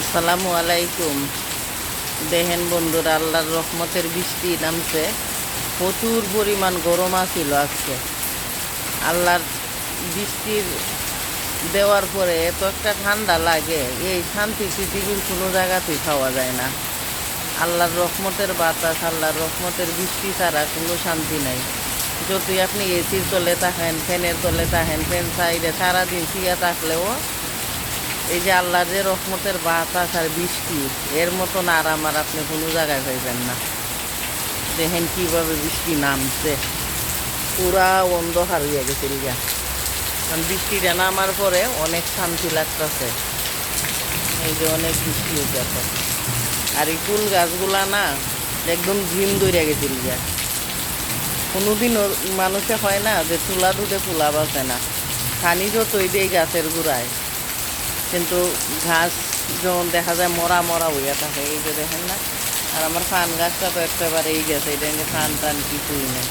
আসসালামু আলাইকুম। দেখেন বন্ধুরা, আল্লাহর রহমতের বৃষ্টি নামছে। প্রচুর পরিমাণ গরম আছিল আজকে। আল্লাহর বৃষ্টির দেওয়ার পরে এত একটা ঠান্ডা লাগে, এই শান্তি পৃথিবীর কোনো জায়গাতেই পাওয়া যায় না। আল্লাহর রহমতের বাতাস, আল্লাহর রহমতের বৃষ্টি ছাড়া কোনো শান্তি নাই। যদি আপনি এসির তলে থাকেন ফ্যানের তলে থাকেন ফ্যান সাইডে সারাদিন শুয়ে থাকলেও এই যে আল্লাহর যে রহমতের বাতাস আর বৃষ্টি, এর মতন আর আপনি কোনো জায়গায় পাইবেন না। দেখেন কীভাবে বৃষ্টি নামছে। পুরা অন্ধকার হয়ে গেছে রিগা কারণ বৃষ্টিটা নামার পরে অনেক শান্তি লাগতেছে। এই যে অনেক বৃষ্টি গেছে আর এই ফুল গাছগুলা না, একদম ঝিম ধরে গেছে রিগা কোনোদিন মানুষে হয় না যে চুলা দুধে ফুলা বাসে না। খানি যতই দেয় গাছের গোড়ায়। কিন্তু ঘাস যখন দেখা যায় মরা মরা হইয়া থাকে, এই যে দেখেন না? আর আমার ফান গাছটা তো একেবারে এই গেছে, এটা কিন্তু ফান টান কিছুই নেই।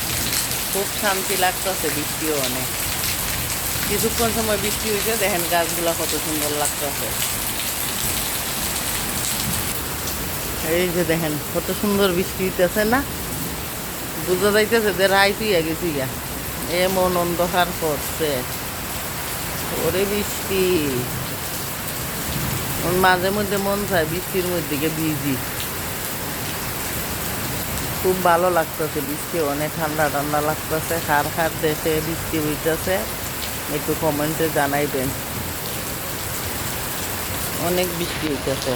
খুব শান্তি লাগতেছে বৃষ্টিও অনেক। কিছুক্ষণ সময় বৃষ্টি হয়েছে দেখেন গাছগুলা কত সুন্দর লাগতেছে। এই যে দেখেন, কত সুন্দর বৃষ্টি হইতেছে না? বুঝা যাইতেছে যে রাই তুইয়া গেছি গা। এমন অন্ধকার করছে। ওরে বৃষ্টি। মাঝে মধ্যে মন চায় বৃষ্টির মধ্যে গিয়ে ভিজি। খুব ভালো লাগতেছে বৃষ্টি, অনেক ঠান্ডা ঠান্ডা লাগতেছে, খার খার দেশে বৃষ্টি হইতেছে। একটু কমেন্টে জানাইবেন। অনেক বৃষ্টি হইতেছে।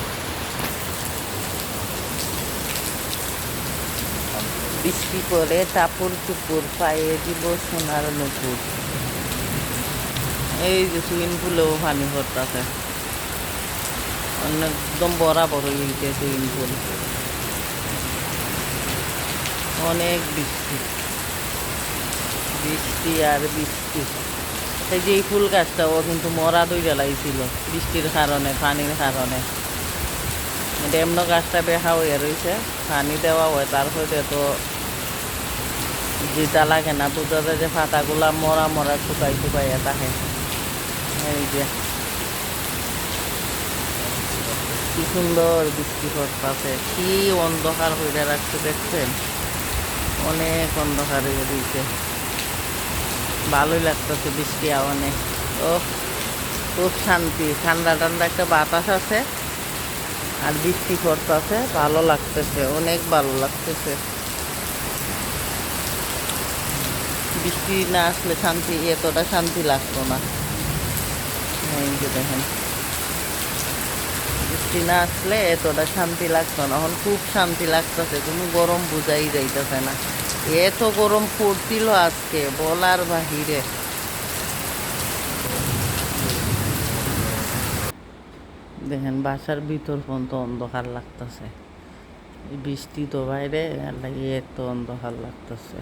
বৃষ্টি করে টাপুর টুপুর পায়ে দিব সোনার নুপুর। এই যে সুইমিং পুলেও পানি ভরতেছে একদম বরাবর হয়ে গেছে সুইমিং অনেক বৃষ্টি। বৃষ্টি আর বৃষ্টি। এই যে ফুল গাছটাও কিন্তু মরা দই জ্বালাইছিল বৃষ্টির কারণে, পানির কারণে। ডেমন গাছটা বেহা হয়ে রয়েছে পানি দেওয়া হয়, তারপরে তো যেটা লাগে না, বোঝা যে পাতাগুলা মরা মরা শুকাই শুকাইয়া থাকে। এই যে কি সুন্দর বৃষ্টি পড়তেছে, কি অন্ধকার হয়ে রাখছে দেখছেন? অনেক অন্ধকার হয়ে দিয়েছে ভালোই লাগতেছে বৃষ্টি অনেক ও খুব শান্তি। ঠান্ডা ঠান্ডা একটা বাতাস আছে আর বৃষ্টি পড়তেছে, ভালো লাগতেছে, অনেক ভালো লাগতেছে। বৃষ্টি না আসলে শান্তি, এতটা শান্তি লাগতো না। দেখেন। বৃষ্টি না আসলে এতটা শান্তি লাগতো না। এখন খুব শান্তি লাগতেছে, কোনো গরম বুঝাই যাইতেছে না। এত গরম পড়ছিল আজকে, বলার বাহিরে। দেখেন, বাসার ভিতর পর্যন্ত অন্ধকার লাগতেছে। বৃষ্টি তো বাইরে, আর এত অন্ধকার লাগতেছে।